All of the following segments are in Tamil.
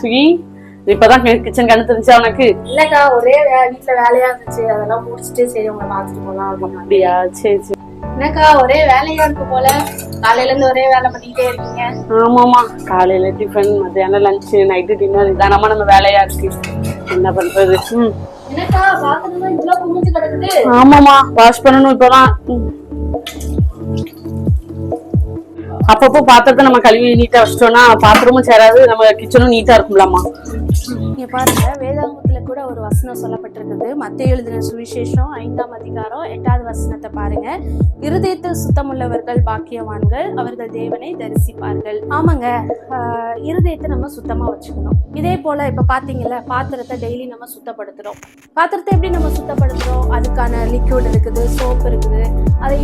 சுகி இப்பதான் கிச்சன் கண்ணு தெரிஞ்சா உனக்கு? இல்லக்கா ஒரே வே- வீட்ல வேலையா இருந்துச்சு. அதெல்லாம் முடிச்சிட்டு சரி உங்களை பாத்துட்டு போலாம் அப்படியா? சரி சரி. என்னக்கா ஒரே வேலையா இருக்கு போல. காலையில இருந்து ஒரே வேலை பண்ணிட்டே இருக்கீங்க. ஆமாமா காலையில டிஃபன் மத்தியானம் லஞ்ச் நைட்டு டின்னர் இதானமா நம்ம வேலையா இருக்கு. என்ன பண்றது? என்னக்கா பாத்திரம் இவ்வளவு குமிஞ்சு கிடக்குது. ஆமாமா வாஷ் பண்ணணும் இப்பதான். அப்பப்போ பாத்திரத்தை நம்ம கழுவி நீட்டா வச்சிட்டோம்னா பாத்திரமும் சேராது நம்ம கிச்சனும் நீட்டா இருக்கும்லாமா நீங்க பாருங்க வேதாங்கத்துல கூட ஒரு வசனம் சொல்லப்பட்டிருக்குது. மத்திய எழுதின சுவிசேஷம் ஐந்தாம் அதிகாரம் எட்டாவது வசனத்தை பாருங்க. இருதயத்தில் சுத்தமுள்ளவர்கள் பாக்கியவான்கள் அவர்கள் தேவனை தரிசிப்பார்கள். ஆமாங்க ஆஹ், இருதயத்தை நம்ம சுத்தமா வச்சுக்கணும். இதே போல இப்ப பாத்தீங்கல்ல பாத்திரத்தை டெய்லி நம்ம சுத்தப்படுத்துறோம். பாத்திரத்தை எப்படி நம்ம சுத்தப்படுத்துறோம்? அதுக்கான லிக்விட் இருக்குது சோப் இருக்குது. அதை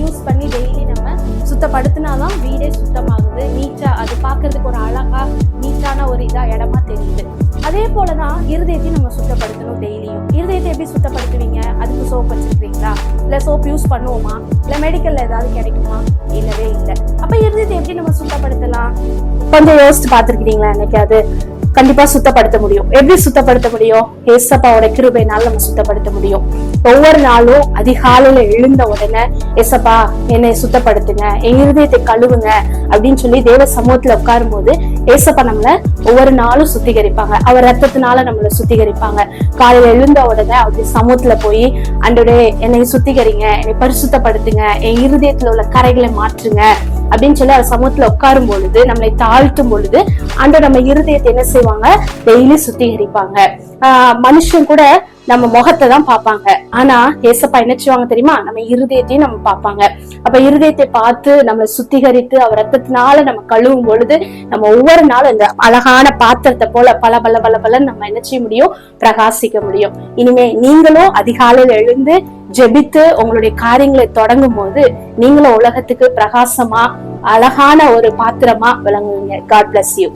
படுத்தினாதான் வீடே சுத்தமாகுது. நீச்சா அது பார்க்கறதுக்கு ஒரு அழகா நீட்டான ஒரு இதா இடமா தெரியுது. அதே போலதான் இருதயத்தையும் நம்ம சுத்தப்படுத்தணும் டெய்லியும். இருதயத்தை எப்படி சுத்தப்படுத்துவீங்க? அதுக்கு சோப் வச்சிருக்கீங்களா? இல்லை சோப் யூஸ் பண்ணுவோமா? இல்லை மெடிக்கல்ல ஏதாவது கிடைக்குமா? இல்லவே இல்லை. அப்ப இருந்தது எப்படி நம்ம சுத்தப்படுத்தலாம்? கொஞ்சம் யோசிச்சு பார்த்துருக்கிறீங்களா என்னைக்காவது? கண்டிப்பா சுத்தப்படுத்த முடியும். எப்படி சுத்தப்படுத்த முடியும்? ஏசப்பாவோட கிருபைனால நம்ம சுத்தப்படுத்த முடியும். ஒவ்வொரு நாளும் அதிகாலையில் எழுந்த உடனே ஏசப்பா என்னை சுத்தப்படுத்துங்க. என் இருதயத்தை கழுவுங்க அப்படின்னு சொல்லி தேவ சமூகத்துல உட்காரும் போது ஏசப்பா நம்மளை ஒவ்வொரு நாளும் சுத்திகரிப்பாங்க. அவர் ரத்தத்தினால நம்மள சுத்திகரிப்பாங்க. காலையில எழுந்த உடனே அப்படி சமூகத்துல போய் அன்றோடே என்னை சுத்திகரிங்க என்னை பரிசுத்தப்படுத்துங்க என் இருதயத்துல உள்ள கரைகளை மாற்றுங்க. அப்படின்னு சொல்லி அவர் சமூகத்துல உட்காரும் பொழுது நம்மளை தாழ்த்தும் பொழுது அந்த நம்ம இருதயத்தை என்ன செய்வாங்க? டெய்லி சுத்திகரிப்பாங்க. ஆஹ் மனுஷன் கூட நம்ம முகத்தை தான் பார்ப்பாங்க. ஆனா ஏசப்பா என்ன செய்வாங்க தெரியுமா? நம்ம இருதயத்தையும் நம்ம பார்ப்பாங்க. அப்ப இருதயத்தை பார்த்து நம்மளை சுத்திகரித்து அவர் ரத்தத்தினால நம்ம கழுவும் பொழுது நம்ம ஒவ்வொரு நாளும் இந்த அழகான பாத்திரத்தை போல பல பல பல பல நம்ம என்ன செய்ய முடியும்? பிரகாசிக்க முடியும். இனிமே நீங்களும் அதிகாலையில் எழுந்து ஜெபித்து உங்களுடைய காரியங்களை தொடங்கும் போது நீங்களும் உலகத்துக்கு பிரகாசமா அழகான ஒரு பாத்திரமா விளங்குவீங்க. God bless you